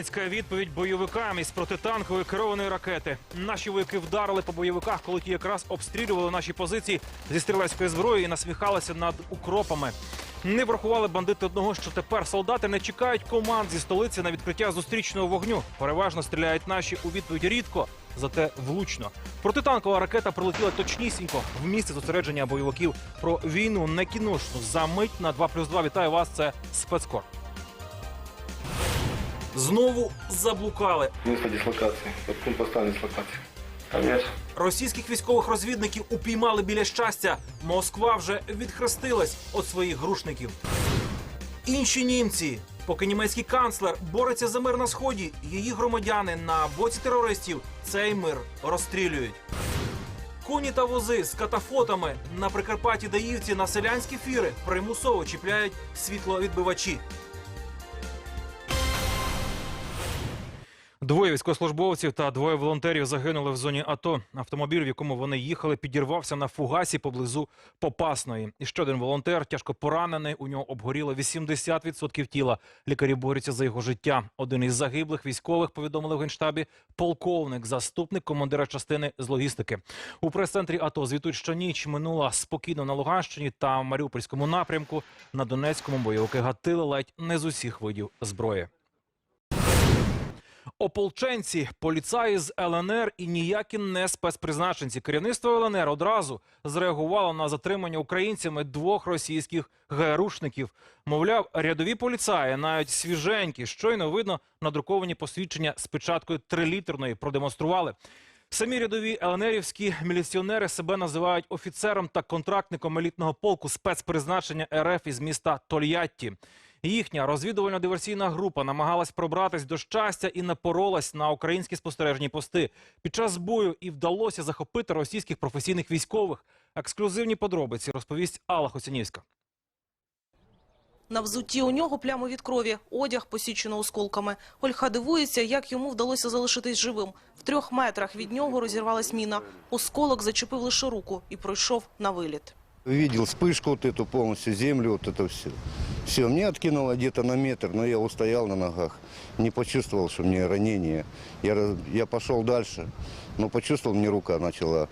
Українська відповідь бойовикам із протитанкової керованої ракети. Наші вояки вдарили по бойовиках, коли ті якраз обстрілювали наші позиції зі стрілецької зброї і насміхалися над укропами. Не врахували бандити одного, що тепер солдати не чекають команд зі столиці на відкриття зустрічного вогню. Переважно стріляють наші у відповідь рідко, зате влучно. Протитанкова ракета прилетіла точнісінько в місце зосередження бойовиків. Про війну не кіношну. За мить на 2 плюс 2. Вітаю вас. Це спецкор. Знову заблукали. Место дислокации. Вот пункт поставлен дислокации. Російських військових розвідників упіймали біля щастя. Москва вже відхрестилась від своїх грушників. Інші німці, поки німецький канцлер бореться за мир на сході, її громадяни на боці терористів цей мир розстрілюють. Коні та вози з катафотами на Прикарпатті Даївці на селянські фіри примусово чіпляють світловідбивачі. Двоє військовослужбовців та двоє волонтерів загинули в зоні АТО. Автомобіль, в якому вони їхали, підірвався на фугасі поблизу Попасної. І ще один волонтер тяжко поранений. У нього обгоріло 80% тіла. Лікарі борються за його життя. Один із загиблих військових повідомили в генштабі полковник, заступник командира частини з логістики. У прес-центрі АТО звітують, що ніч минула спокійно на Луганщині та Маріупольському напрямку. На Донецькому бойовики гатили ледь не з усіх видів зброї. Ополченці, поліцаї з ЛНР і ніякі не спецпризначенці. Керівництво ЛНР одразу зреагувало на затримання українцями двох російських ГРУшників. Мовляв, рядові поліцаї, навіть свіженькі, щойно видно, надруковані посвідчення з печаткою трилітерної продемонстрували. Самі рядові ЛНРівські міліціонери себе називають офіцером та контрактником елітного полку спецпризначення РФ із міста Тольятті. Їхня розвідувально-диверсійна група намагалась пробратись до щастя і напоролась на українські спостережні пости. Під час бою і вдалося захопити російських професійних військових. Ексклюзивні подробиці розповість Алла Хоцянівська. На взутті у нього плями від крові, одяг посічено осколками. Ольха дивується, як йому вдалося залишитись живим. В трьох метрах від нього розірвалась міна. Осколок зачепив лише руку і пройшов на виліт. Видел вспышку вот эту полностью, землю, вот это все. Все, мне откинуло где-то на метр, но я устоял на ногах. Не почувствовал, что мне ранение. Я, раз- я пошел дальше, но почувствовал, мне рука начала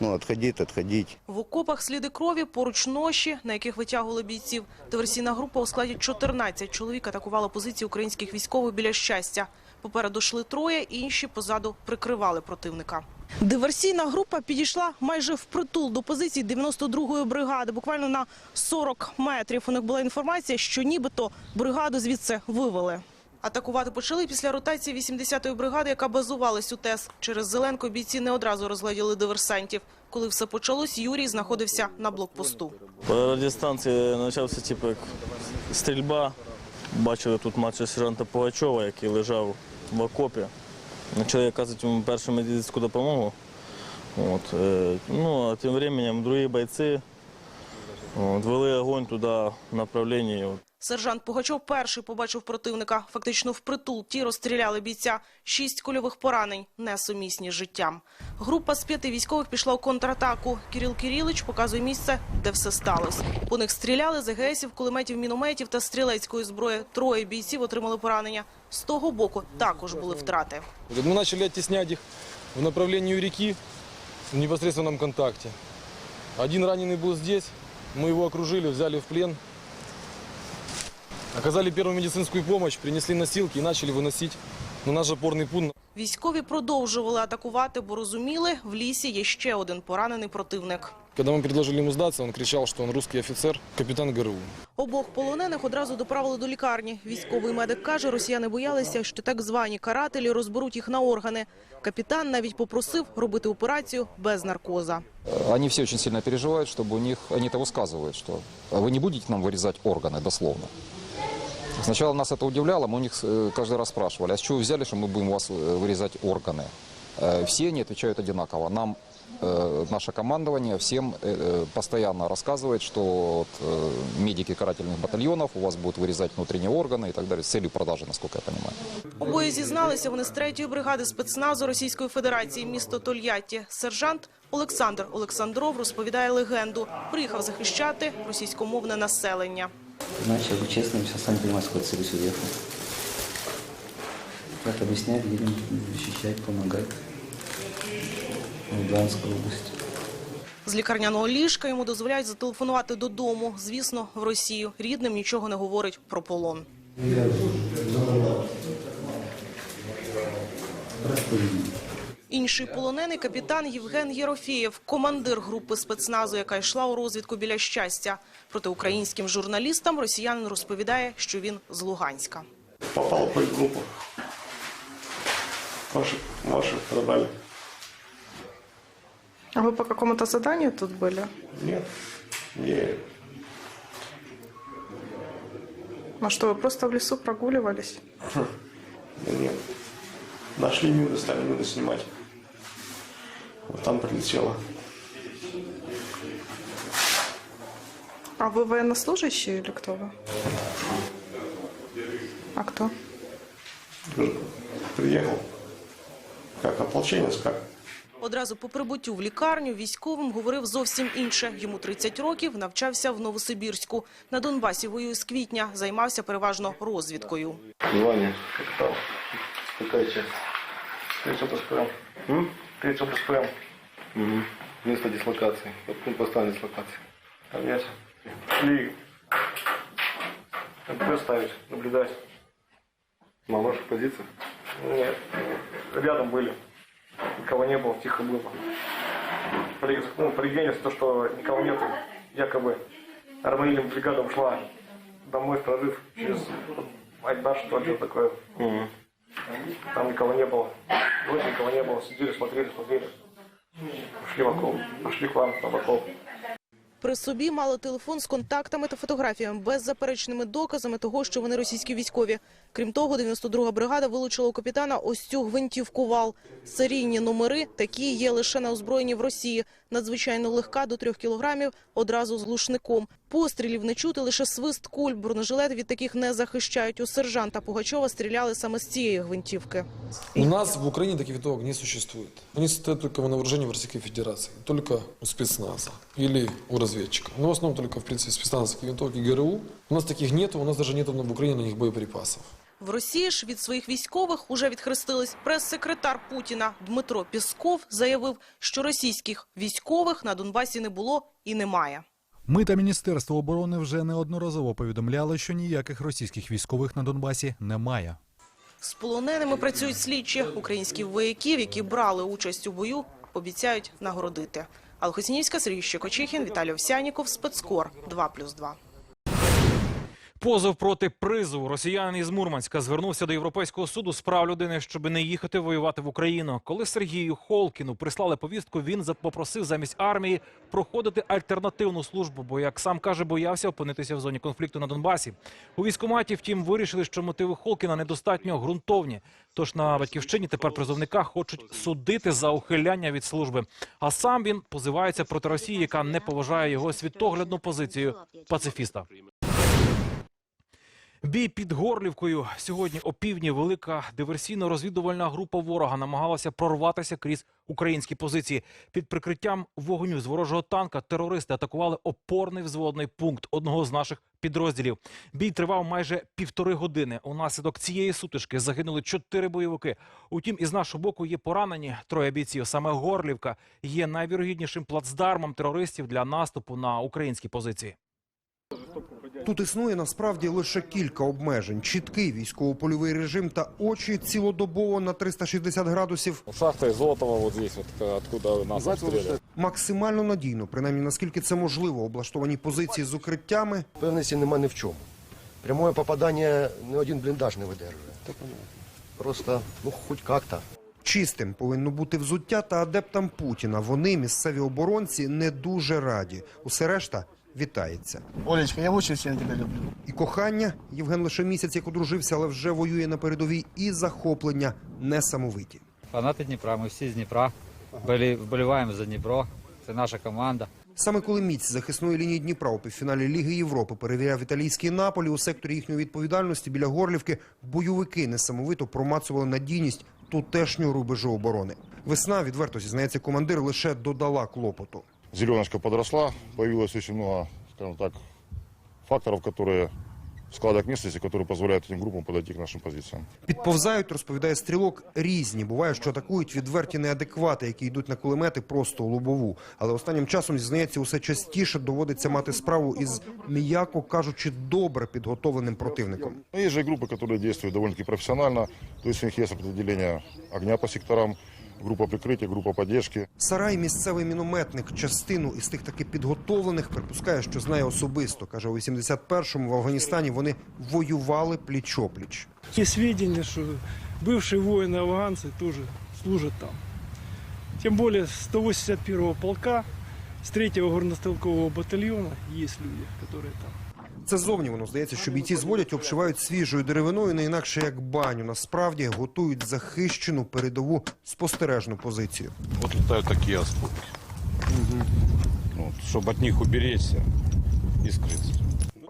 ну, отходить, отходить. В окопах сліди крові, поруч ноші, на яких витягували бійців. Диверсійна група у складі 14 чоловік атакувала позиції українських військових біля щастя. Попереду йшли троє, інші позаду прикривали противника. Диверсійна група підійшла майже впритул до позицій 92-ї бригади, буквально на 40 метрів. У них була інформація, що нібито бригаду звідси вивели. Атакувати почали після ротації 80-ї бригади, яка базувалась у ТЕС. Через Зеленко бійці не одразу розгляділи диверсантів. Коли все почалось, Юрій знаходився на блокпосту. По радіостанції почався типу, як стрільба. Бачили тут младшого сержанта Пугачова, який лежав в окопі. Почали оказувати йому першу медичну допомогу. От, е, ну, а тим часом другі бойці от, вели огонь туди в направленні. Сержант Пугачов перший побачив противника. Фактично впритул ті розстріляли бійця. Шість кульових поранень, несумісні з життям. Група з п'яти військових пішла у контратаку. Кирил Кирилич показує місце, де все сталося. По них стріляли з ЕГСів, кулеметів, мінометів та стрілецької зброї. Троє бійців отримали поранення. З того боку також були втрати. Вот Мы начали оттеснять их в направлении у реки в непосредственном контакте. Один раненый был здесь, мы его окружили, взяли в плен. Оказали первую медицинскую помощь, принесли носилки и начали выносить на наш опорный пункт. Військові продовжували атакувати, бо розуміли, в лісі є ще один поранений противник. Когда мы предложили ему сдаться, он кричал, что он русский офицер, капитан ГРУ. Обох полонених одразу доправили до лікарні. Військовий медик каже, росіяни боялися, що так звані карателі розберуть їх на органи. Капітан навіть попросив робити операцію без наркоза. Они все очень сильно переживают, чтобы у них, они это высказывают, что «А вы не будете нам вырезать органы, дословно. Сначала нас это удивляло, мы у них э, каждый раз спрашивали, а с чего вы взяли, что мы будем у вас э, вырезать органы? Э, Все они отвечают одинаково. Нам э, наше командование всем э, э, постоянно рассказывает, что вот, э, медики карательных батальонов у вас будут вырезать внутренние органы и так далее, с целью продажи, насколько я понимаю. Обоє зізналися вони з третьої бригади спецназу Російської Федерації місто Тольятті. Сержант Олександр Олександров розповідає легенду. Приїхав захищати російськомовне населення. Знаешь, я буду честным, сейчас сами понимаете, сколько целью уехал. Как объяснять, едем защищать, помогать в Луганской области. З лікарняного ліжка йому дозволяють зателефонувати додому. Звісно, в Росію. Рідним нічого не говорить про полон. Інший полонений капітан Євген Єрофєєв, командир групи спецназу, яка йшла у розвідку біля щастя. Проти українським журналістам росіянин розповідає, що він з Луганська. Попал в группу. Ваши, ваши продали. А ви по какому-то заданию тут були? Нет. Не, А що, ви просто в лісу прогулювались? нет. Нашли мины, стали мины снимать. Вот там прилетело. А вы военнослужащий или кто вы? А кто? Приехал. Как ополченец, как? Одразу по прибуттю в лікарню військовим говорив зовсім інше. Йому 30 років, навчався в Новосибірську. На Донбасі воює з квітня, займався переважно розвідкою. Звание. Капитан. Какая часть? Третья ПСПМ. М? Третья ПСПМ. Угу. Место дислокации. Вот пункт постоянной дислокации. Понять. Шли. МП ставить, наблюдать. На ваших позициях? Нет. Рядом были. Никого не было, тихо было. При, ну, то, что никого нету, якобы армейным бригада ушла домой в прорыв через Айдар, что ли, такое. Там никого не было. Вроде никого не было. Сидели, смотрели, смотрели. Шли в окоп. Пошли к вам в окоп. При собі мали телефон з контактами та фотографіями, беззаперечними доказами того, що вони російські військові. Крім того, 92-га бригада вилучила у капітана ось цю гвинтівку вал. Серійні номери такі є лише на озброєнні в Росії. Надзвичайно легка, до трьох кілограмів, одразу з глушником. Пострілів не чути, лише свист куль. Бронежилет від таких не захищають. У сержанта Пугачова стріляли саме з цієї гвинтівки. У нас в Украине таких винтовок не существует. Они стоят только на вооружении в Российской Федерации. Только у спецназа или у разведчиков. Но в основном только, в принципе, спецназовские винтовки ГРУ. У нас таких нет, у нас даже нет в Украине на них боеприпасов. В Росії ж від своїх військових уже відхрестились. Прес-секретар Путіна Дмитро Пісков заявив, що російських військових на Донбасі не було і немає. Ми та Міністерство оборони вже неодноразово повідомляли, що ніяких російських військових на Донбасі немає. З полоненими працюють слідчі. Українських вояків, які брали участь у бою, обіцяють нагородити. Алхосінівська, Сергій Щекочихін, Віталій Овсяніков, Спецкор 2+,2. Позов проти призову росіянин із Мурманська звернувся до Європейського суду з прав людини, щоб не їхати воювати в Україну. Коли Сергію Холкіну прислали повістку, він попросив замість армії проходити альтернативну службу, бо, як сам каже, боявся опинитися в зоні конфлікту на Донбасі. У військкоматі, втім, вирішили, що мотиви Холкіна недостатньо ґрунтовні. Тож на батьківщині тепер призовника хочуть судити за ухиляння від служби. А сам він позивається проти Росії, яка не поважає його світоглядну позицію пацифіста. Бій під Горлівкою. Сьогодні о півдні велика диверсійно-розвідувальна група ворога намагалася прорватися крізь українські позиції. Під прикриттям вогню з ворожого танка терористи атакували опорний взводний пункт одного з наших підрозділів. Бій тривав майже півтори години. Унаслідок цієї сутички загинули чотири бойовики. Утім, із нашого боку є поранені троє бійців. Саме Горлівка є найвірогіднішим плацдармом терористів для наступу на українські позиції. Тут існує насправді лише кілька обмежень: чіткий військово-польовий режим та очі цілодобово на 360 градусів. Шахта Изотова вот здесь, вот откуда нас обстреливают. Максимально надійно, принаймні наскільки це можливо, облаштовані позиції з укриттями. Певності нема ні в чому. Прямое попадання ні один бліндаж не видержує. Просто, ну, хоч як-то. Чистим повинно бути взуття та адептам Путіна. Вони, місцеві оборонці, не дуже раді. Усе решта вітається. Олечка, я дуже сильно тебе люблю. І кохання Євген лише місяць як одружився, але вже воює на передовій. І захоплення несамовиті. Фанати Дніпра, ми всі з Дніпра. Болі- Вболіваємо за Дніпро. Це наша команда. Саме коли міць захисної лінії Дніпра у півфіналі Ліги Європи перевіряв італійський наполі у секторі їхньої відповідальності біля Горлівки, бойовики несамовито промацували надійність тутешнього рубежу оборони. Весна, відверто зізнається командир, лише додала клопоту зеленочка подросла, появилось очень много, скажем так, факторов, которые складок местности, который позволяет этим группам подойти к нашим позициям. Підповзають, розповідає стрілок, різні. Буває, що атакують відверті неадеквати, які йдуть на кулемети просто у лобову. Але останнім часом, зізнається, усе частіше доводиться мати справу із, м'яко кажучи, добре підготовленим противником. Но есть же группы, которые действуют довольно-таки профессионально, то есть у них есть определение огня по секторам, группа прикрытия, группа поддержки. Сарай, місцевий мінометник, частину із тих таки підготовлених, припускає, що знає особисто. Каже, у 81-му в Афганістані вони воювали пліч-опліч. Есть сведения, что бывшие воины-афганцы тоже служат там. Тем более 181-го полка, с 3-го горнострелкового батальона есть люди, которые там. Це зовні воно здається, що бійці зводять, обшивають свіжою деревиною, не інакше як баню. Насправді готують захищену передову спостережну позицію. Вот летают такие осколки. Вот, чтобы от них уберечься и скрыться.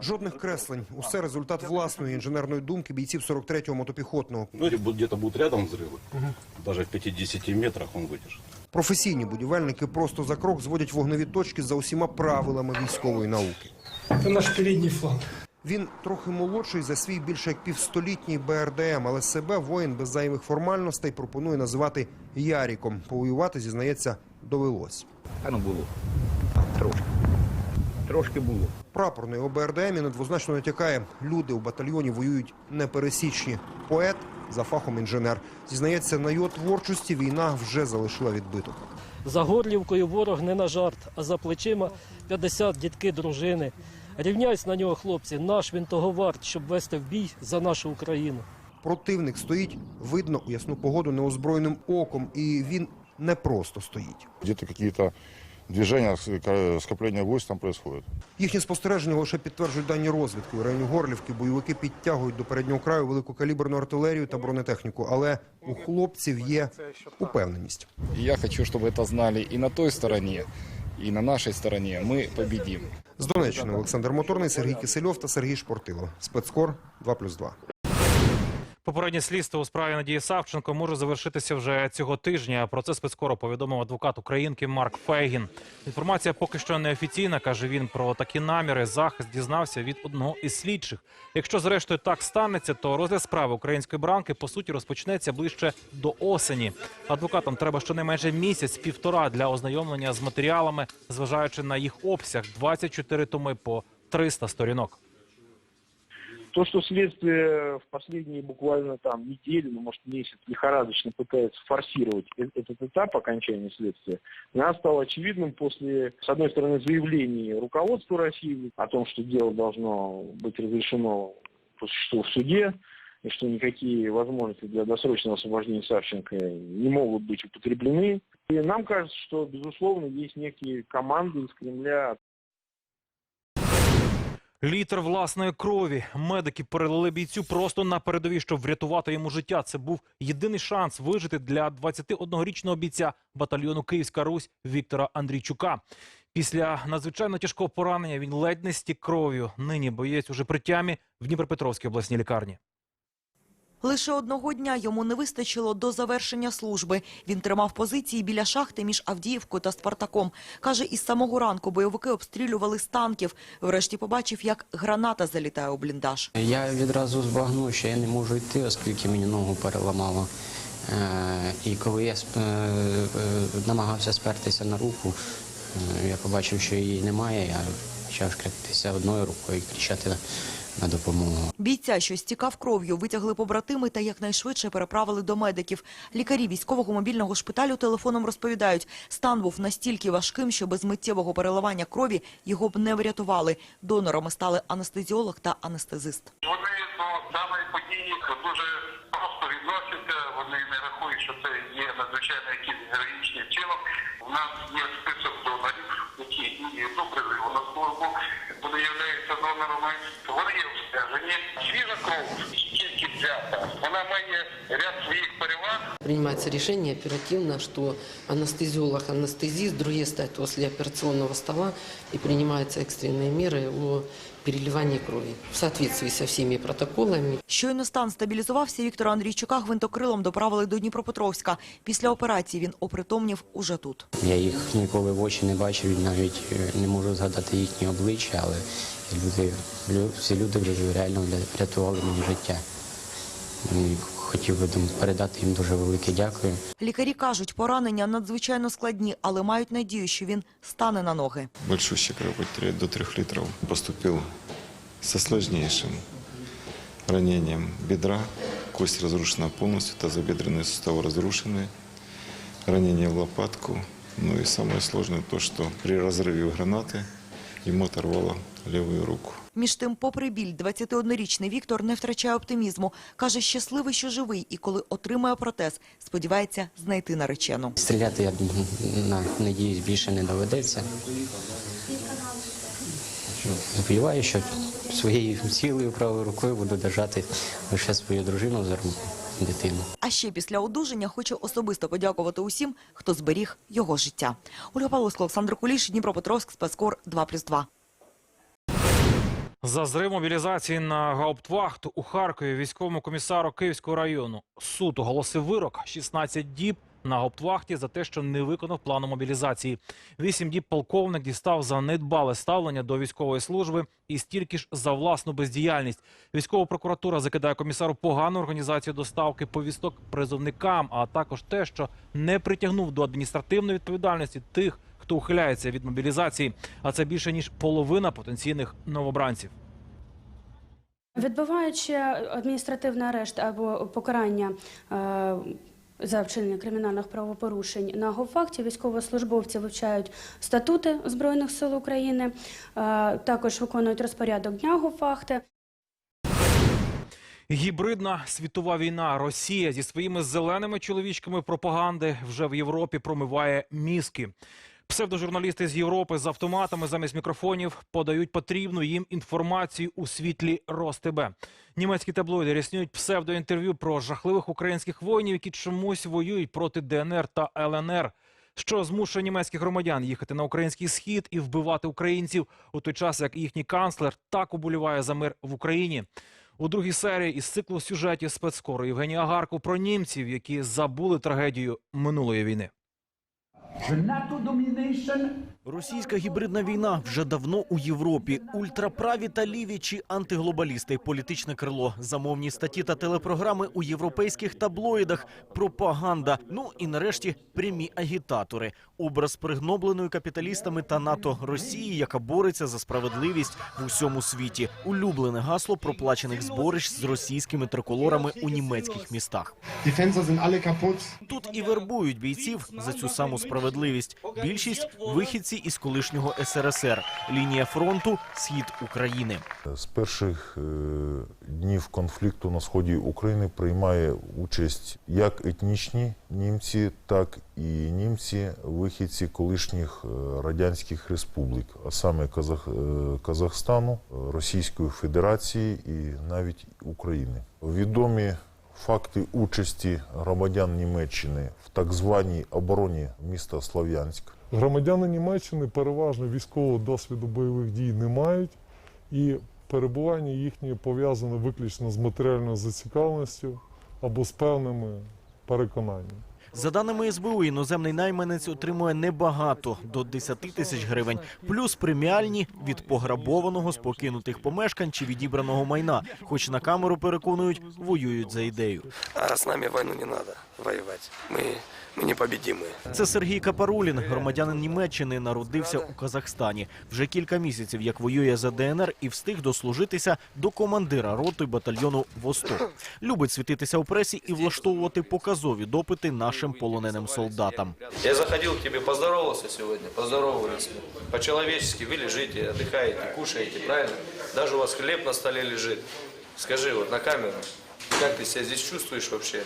Жодних креслень. Усе результат власної інженерної думки бійців 43-го мотопіхотного. Ну, или будут- где-то будут рядом взрывы, даже в 50 метрах он выдержит. Професійні будівельники просто за крок зводять вогневі точки за усіма правилами військової науки. Это наш передний фланг. Він трохи молодший за свій більше як півстолітній БРДМ, але себе воїн без зайвих формальностей пропонує називати Яріком. Повоювати, зізнається, довелось. А ну було. Трошки. Трошки було. Прапор на його БРДМі недвозначно натякає. Люди у батальйоні воюють непересічні. Поет за фахом інженер. Зізнається, на його творчості війна вже залишила відбиток. За Горлівкою ворог не на жарт, а за плечима 50 дітки дружини. Рівняйсь на нього, хлопці, наш він того варт, щоб вести в бій за нашу Україну. Противник стоїть, видно у ясну погоду неозброєним оком, і він не просто стоїть. Где-то какие-то движения, ск- войск там происходит. Їхні спостереження лише підтверджують дані розвідки. У районі Горлівки бойовики підтягують до переднього краю великокаліберну артилерію та бронетехніку. Але у хлопців є упевненість. Я хочу, чтобы это знали и на той стороне, и на нашей стороне. Мы победим. З Донеччини Олександр Моторний, Сергій Кисельов та Сергій Шпортило. Спецкор 2+,2. Попереднє слідство у справі Надії Савченко може завершитися вже цього тижня. Про це спецкоро повідомив адвокат українки Марк Фейгін. Інформація поки що неофіційна, каже він. Про такі наміри захист дізнався від одного із слідчих. Якщо зрештою так станеться, то розгляд справи української бранки по суті розпочнеться ближче до осені. Адвокатам треба щонайменше місяць-півтора для ознайомлення з матеріалами, зважаючи на їх обсяг 24 томи по 300 сторінок. То, что следствие в последние буквально там недели, ну, может, месяц лихорадочно пытается форсировать э- этот этап окончания следствия, для нас стало очевидным после, с одной стороны, заявлений руководства России о том, что дело должно быть разрешено по существу в суде, и что никакие возможности для досрочного освобождения Савченко не могут быть употреблены. И нам кажется, что, безусловно, есть некие команды из Кремля Літр власної крові. Медики перелили бійцю просто на передовій, щоб врятувати йому життя. Це був єдиний шанс вижити для 21-річного бійця батальйону Київська Русь Віктора Андрійчука. Після надзвичайно тяжкого поранення він ледь не стік кров'ю. Нині боєць уже при тямі в Дніпропетровській обласній лікарні. Лише одного дня йому не вистачило до завершення служби. Він тримав позиції біля шахти між Авдіївкою та Спартаком. Каже, із самого ранку бойовики обстрілювали з танків. Врешті побачив, як граната залітає у бліндаж. Я відразу збагнув, що я не можу йти, оскільки мені ногу переламало. Е, І коли я е, е, намагався спертися на руку, я побачив, що її немає. Я почав шкребтися одною рукою і кричати на допомогу. Бійця, що стікав кров'ю, витягли побратими та якнайшвидше переправили до медиків. Лікарі військового мобільного шпиталю телефоном розповідають, стан був настільки важким, що без миттєвого переливання крові його б не врятували. Донорами стали анестезіолог та анестезист. Вони до даної події дуже відносяться. Вони не рахують, що це є надзвичайно якийсь героїчний вчинок. У нас є список донорів, які і до призиву на службу, вони являються донорами. Вони є обстежені. Свіжа кров, кількість взята. Вона має ряд своїх переваг. Принимается решение оперативно, что анестезиолог, анестезист, другие стоят возле операционного стола и принимаются экстренные меры о переливании крови в соответствии со всеми протоколами. Щойно стан стабілізувався, Віктора Андрійчука гвинтокрилом доправили до Дніпропетровська. Після операції він опритомнів уже тут. Я їх ніколи в очі не бачив, навіть е, не можу згадати їхні обличчя, але люди, лю- всі люди реально врятували мені життя І хотів би там передати їм дуже велике дякую. Лікарі кажуть, поранення надзвичайно складні, але мають надію, що він стане на ноги. большущая кровопотеря до 3 литров. Поступил со сложнейшим ранением бедра. Кость разрушена полностью, тазобедренные суставы разрушены. Ранение в лопатку. Ну и самое сложное то, что при разрыве гранаты ему оторвало левую руку. Між тим, попри біль, 21-річний Віктор не втрачає оптимізму. Каже, щасливий, що живий, і коли отримає протез, сподівається знайти наречену. Стріляти, я на, надіюсь, більше не доведеться. Сподіваюся, що своєю цілою правою рукою буду держати лише свою дружину за руку, дитину. А ще після одужання хоче особисто подякувати усім, хто зберіг його життя. Ольга Павловська, Олександр Куліш, Дніпропетровськ, спецкор 2+,2. За зрив мобілізації на гауптвахту у Харкові військовому комісару Київського району суд оголосив вирок 16 діб на гауптвахті за те, що не виконав плану мобілізації. Вісім діб полковник дістав за недбале ставлення до військової служби і стільки ж за власну бездіяльність. Військова прокуратура закидає комісару погану організацію доставки повісток призовникам, а також те, що не притягнув до адміністративної відповідальності тих, хто ухиляється від мобілізації. А це більше ніж половина потенційних новобранців. Відбуваючи адміністративний арешт або покарання е, за вчинення кримінальних правопорушень на говфакті, військовослужбовці вивчають статути Збройних сил України, е, також виконують розпорядок дня говфахти. Гібридна світова війна. Росія зі своїми зеленими чоловічками пропаганди вже в Європі промиває мізки. Псевдожурналісти з Європи з автоматами замість мікрофонів подають потрібну їм інформацію у світлі РосТБ. Німецькі таблоїди ряснюють псевдоінтерв'ю про жахливих українських воїнів, які чомусь воюють проти ДНР та ЛНР. Що змушує німецьких громадян їхати на український схід і вбивати українців у той час, як їхній канцлер так уболіває за мир в Україні. У другій серії із циклу сюжетів спецкору Євгенія Агарко про німців, які забули трагедію минулої війни. the NATO domination Російська гібридна війна вже давно у Європі. Ультраправі та ліві чи антиглобалісти, політичне крило, замовні статті та телепрограми у європейських таблоїдах, пропаганда. Ну і нарешті прямі агітатори. Образ пригнобленої капіталістами та НАТО Росії, яка бореться за справедливість в усьому світі. Улюблене гасло проплачених зборищ з російськими триколорами у німецьких містах. Тут і вербують бійців за цю саму справедливість. Більшість вихідці із колишнього СРСР. Лінія фронту схід України. З перших е, днів конфлікту на сході України приймає участь як етнічні німці, так і німці, вихідці колишніх е, радянських республік, а саме Казах, е, Казахстану, Російської Федерації і навіть України. Відомі факти участі громадян Німеччини в так званій обороні міста Слов'янськ. Громадяни Німеччини переважно військового досвіду бойових дій не мають, і перебування їхнє пов'язане виключно з матеріальною зацікавленістю або з певними переконаннями. За даними СБУ, іноземний найманець отримує небагато до 10 тисяч гривень, плюс преміальні від пограбованого з покинутих помешкань чи відібраного майна. Хоч на камеру переконують, воюють за ідею. А с нами войну не надо воевать. Мы, мы непобедимые. Це Сергій Капарулін, громадянин Німеччини, народився у Казахстані. Вже кілька місяців як воює за ДНР і встиг дослужитися до командира роти батальйону Восток. Любить світитися у пресі і влаштовувати показові допити нашим полоненим солдатам. Я заходил к тебе, поздоровался сегодня, поздоровались. По-человечески вы лежите, отдыхаете, кушаете, правильно? Даже у вас хлеб на столе лежит. Скажи вот на камеру, как ты себя здесь чувствуешь вообще?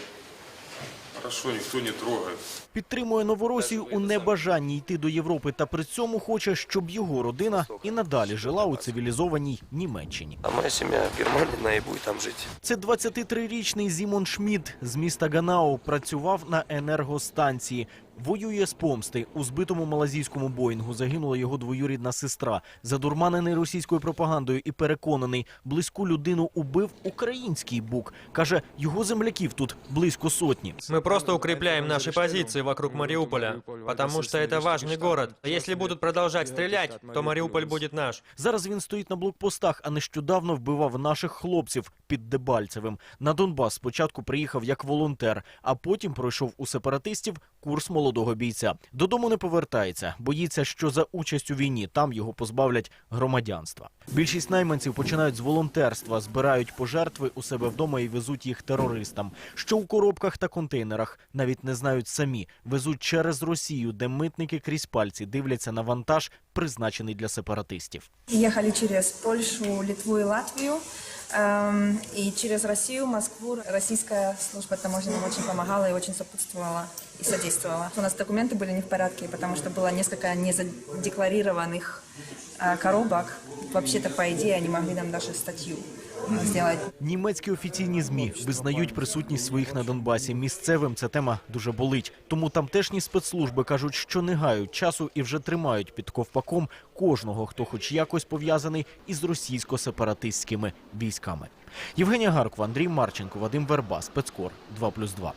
Хорошо, ніхто не трогає. Підтримує Новоросію у небажанні йти до Європи та при цьому хоче, щоб його родина і надалі жила у цивілізованій Німеччині. А моя сім'я Германія і буде там жить. Це 23-річний Зімон Шмідт з міста Ганау працював на енергостанції. Воює з помсти. У збитому малазійському Боїнгу загинула його двоюрідна сестра. Задурманений російською пропагандою і переконаний, близьку людину убив український бук. Каже, його земляків тут близько сотні. Мы просто укрепляем наши позиции вокруг Мариуполя, потому что это важный город. Если будут продолжать стрелять, то Мариуполь будет наш. Зараз він стоїть на блокпостах, а нещодавно вбивав наших хлопців під Дебальцевим. На Донбас спочатку приїхав як волонтер, а потім пройшов у сепаратистів курс молодого бійця. Додому не повертається, боїться, що за участь у війні там його позбавлять громадянства. Більшість найманців починають з волонтерства, збирають пожертви у себе вдома і везуть їх терористам. Що у коробках та контейнерах навіть не знають самі. Везуть через Росію, де митники крізь пальці дивляться на вантаж, призначений для сепаратистів. Ехали через Польшу, Литву и Латвию. эм, И через Россию, Москву. Российская служба таможни нам очень помогала и очень сопутствовала и содействовала. У нас документы были не в порядке, потому что было несколько незадекларированных э, коробок. Вообще-то, по идее, они могли нам даже статью э, Німецькі офіційні змі визнають присутність своїх на Донбасі. Місцевим ця тема дуже болить. Тому тамтешні спецслужби кажуть, що не гають часу і вже тримають під ковпаком кожного, хто хоч якось пов'язаний із російсько-сепаратистськими військами. Євгенія Гаркова, Андрій Марченко, Вадим Верба, спецкор 2+,2.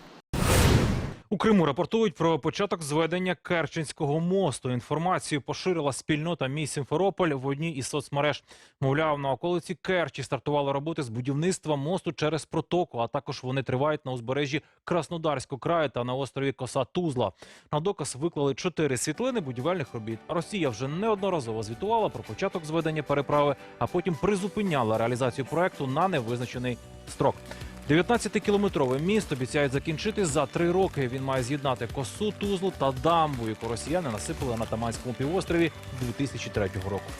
У Криму рапортують про початок зведення Керченського мосту. Інформацію поширила спільнота мій Сімферополь в одній із соцмереж. Мовляв, на околиці Керчі стартували роботи з будівництва мосту через протоку. А також вони тривають на узбережжі Краснодарського краю та на острові Коса Тузла. На доказ виклали чотири світлини будівельних робіт. Росія вже неодноразово звітувала про початок зведення переправи, а потім призупиняла реалізацію проекту на невизначений строк. 19-кілометровий міст обіцяють закінчити за три роки. Він має з'єднати косу, тузлу та дамбу, яку росіяни насипали на Таманському півострові 2003 року.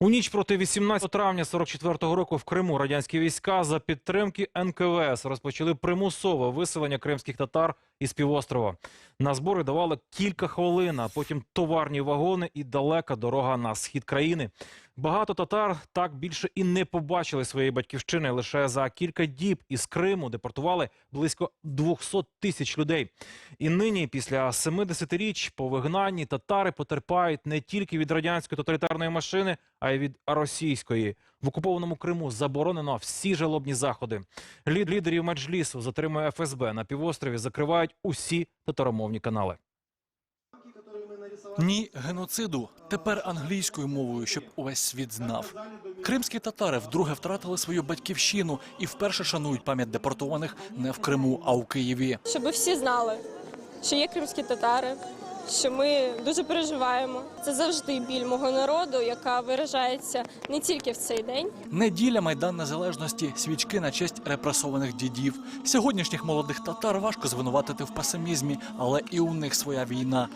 У ніч проти 18 травня 44-го року в Криму радянські війська за підтримки НКВС розпочали примусове виселення кримських татар із півострова. На збори давали кілька хвилин, а потім товарні вагони і далека дорога на схід країни. Багато татар так більше і не побачили своєї батьківщини. Лише за кілька діб із Криму депортували близько 200 тисяч людей. І нині, після 70-річ, по вигнанні татари потерпають не тільки від радянської тоталітарної машини, а й від російської. В окупованому Криму заборонено всі жалобні заходи. Лід лідерів меджлісу затримує ФСБ на півострові. Закривають усі татаромовні канали. Ні геноциду. Тепер англійською мовою, щоб увесь світ знав. Кримські татари вдруге втратили свою батьківщину і вперше шанують пам'ять депортованих не в Криму, а у Києві. щоб всі знали, що є кримські татари, що ми дуже переживаємо. Це завжди біль мого народу, яка виражається не тільки в цей день. Неділя майдан незалежності, свічки на честь репресованих дідів. Сьогоднішніх молодих татар важко звинуватити в пасимізмі, але і у них своя війна.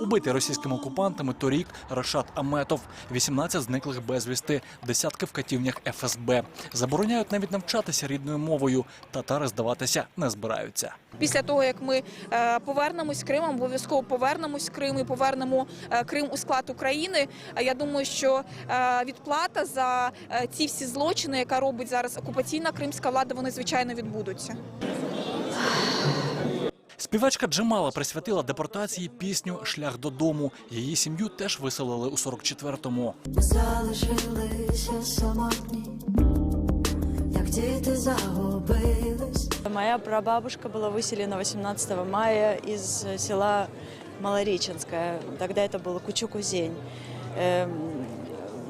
Убитий російськими окупантами торік Рашат Аметов, 18 зниклих безвісти, десятки в катівнях ФСБ. Забороняють навіть навчатися рідною мовою. Татари здаватися не збираються. Після того, як ми е, повернемось Кримом, обов'язково повернемось Крим і повернемо е, Крим у склад України. Я думаю, що е, відплата за ці всі злочини, яка робить зараз окупаційна кримська влада, вони звичайно відбудуться. Співачка Джемала присвятила депортації пісню Шлях додому. Її сім'ю теж виселили у 44-му. Залишилися самотні, як діти загубились. Моя прабабушка была выселена 18 мая из села Малореченское. Тогда это было Кучукузень. Эм,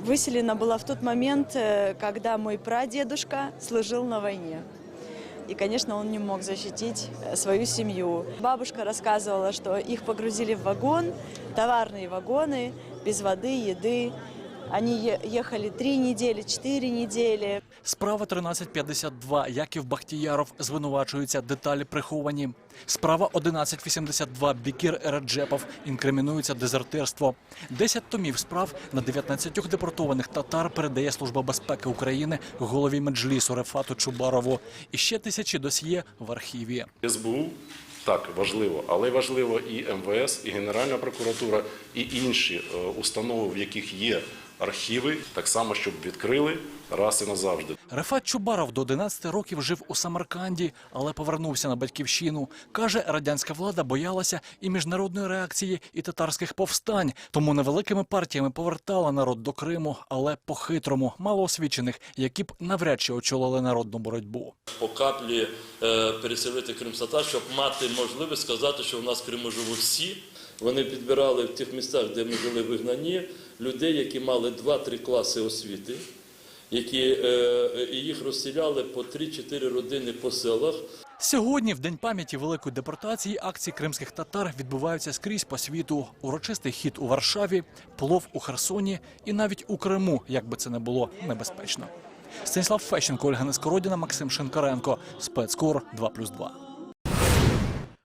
Выселена была в тот момент, э, когда мой прадедушка служил на войне. И, конечно, он не мог защитить э, свою семью. Бабушка рассказывала, что их погрузили в вагон, товарные вагоны, без воды, еды. Они е- ехали три недели, четыре недели. Справа 1352. Яків Бахтіяров звинувачується. Деталі приховані. Справа 1182. Бікір Раджепов інкримінується дезертирство. 10 томів справ на 19 депортованих татар передає Служба безпеки України голові меджлісу Рефату Чубарову. І ще тисячі досьє в архіві. СБУ так важливо, але важливо і МВС, і Генеральна прокуратура, і інші е, установи, в яких є архіви, так само, щоб відкрили раз і назавжди. Рефат Чубаров до 11 років жив у Самарканді, але повернувся на батьківщину. Каже, радянська влада боялася і міжнародної реакції, і татарських повстань, тому невеликими партіями повертала народ до Криму, але по-хитрому, малоосвічених, які б навряд чи очолили народну боротьбу. по каплі е, переселити кримсатар, щоб мати можливість сказати, що в нас в Криму живуть всі. Вони підбирали в тих містах, де ми жили вигнані, людей, які мали 2-3 класи освіти, які е, і їх розселяли по 3-4 родини по селах. Сьогодні, в день пам'яті великої депортації, акції кримських татар відбуваються скрізь по світу. Урочистий хід у Варшаві, плов у Херсоні і навіть у Криму, як би це не було небезпечно. Станіслав Фещенко, Ольга Нескородіна, Максим Шинкаренко. Спецкор 2+,2.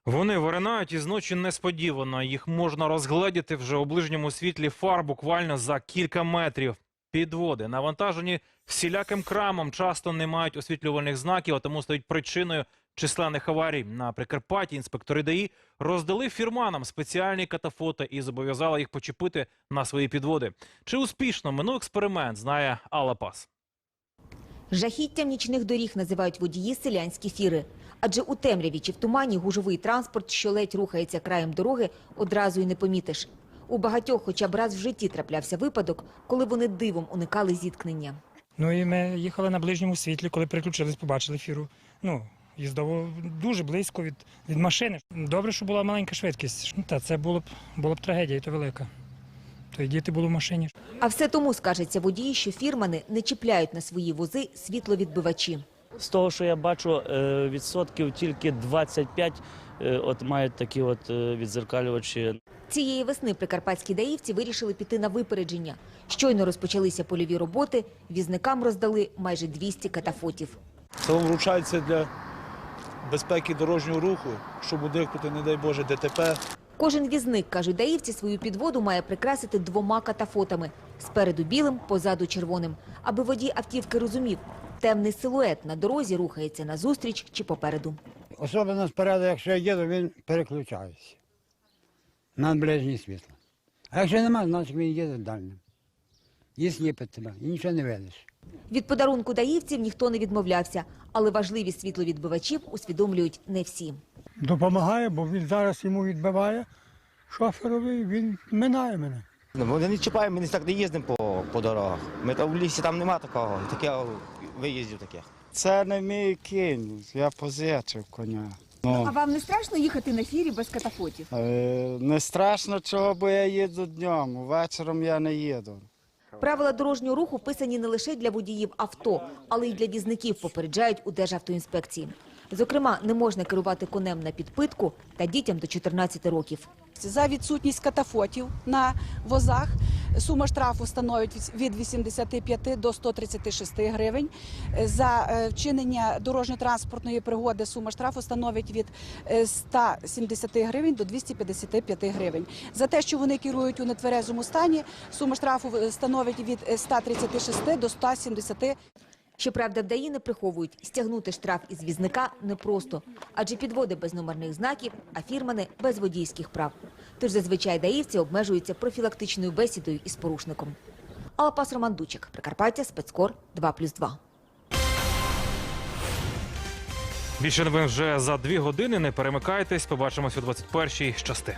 Вони виринають із ночі несподівано. Їх можна розгледіти вже у ближньому світлі фар буквально за кілька метрів. Підводи навантажені всіляким крамом, часто не мають освітлювальних знаків, а тому стають причиною численних аварій. На Прикарпатті інспектори ДАІ роздали фірманам спеціальні катафоти і зобов'язали їх почепити на свої підводи. Чи успішно минув експеримент, знає Алла Пас. Жахіттям нічних доріг називають водії селянські фіри. Адже у темряві чи в тумані гужовий транспорт, що ледь рухається краєм дороги, одразу й не помітиш. У багатьох хоча б раз в житті траплявся випадок, коли вони дивом уникали зіткнення. Ну і ми їхали на ближньому світлі, коли переключились, побачили фіру. Ну, їздово дуже близько від, від машини. Добре, що була маленька швидкість. Ну, та це було б, було б трагедія, і то велика. То й діти були в машині. А все тому скажеться водії, що фірмани не чіпляють на свої вози світловідбивачі. З того, що я бачу, е, відсотків тільки 25 е, от мають такі от е, відзеркалювачі. Цієї весни прикарпатські даївці вирішили піти на випередження. Щойно розпочалися польові роботи, візникам роздали майже 200 катафотів. Це вам вручається для безпеки дорожнього руху, щоб уникнути, не дай Боже, ДТП. Кожен візник, кажуть даївці, свою підводу має прикрасити двома катафотами – спереду білим, позаду червоним. Аби водій автівки розумів, темний силует на дорозі рухається назустріч чи попереду. Особливо спереду, якщо я їду, він переключається на ближнє світло. А якщо немає, значить він їде дальнім. І сліпить тебе, і нічого не видиш. Від подарунку даївців ніхто не відмовлявся, але важливість світловідбивачів усвідомлюють не всі. Допомагає, бо він зараз йому відбиває шоферові, він минає мене. Ну, Ми не чіпаємо, ми так не їздимо по, по дорогах. Ми там в лісі там нема такого, таке виїздів таких. Це не мій кінь, я позичив коня. Ну, вам не страшно їхати на фірі без катафотів? е, не страшно чого, бо я їду днем, вечором я не їду. Правила дорожнього руху писані не лише для водіїв авто, але й для візників, попереджають у Державтоінспекції. Зокрема, не можна керувати конем на підпитку та дітям до 14 років. За відсутність катафотів на возах сума штрафу становить від 85 до 136 гривень. За е, вчинення дорожньо-транспортної пригоди сума штрафу становить від е, 170 гривень до 255 гривень. За те, що вони керують у нетверезому стані, сума штрафу е, становить від е, 136 до 170 Щоправда, в ДАІ не приховують, стягнути штраф із візника непросто, адже підводи без номерних знаків, а фірмани без водійських прав. Тож зазвичай даївці обмежуються профілактичною бесідою із порушником. Алапас Роман Дучик, Прикарпаття, спецкор 2+,2. Більше новин вже за дві години. Не перемикайтесь. Побачимось о 21-й. Щасти.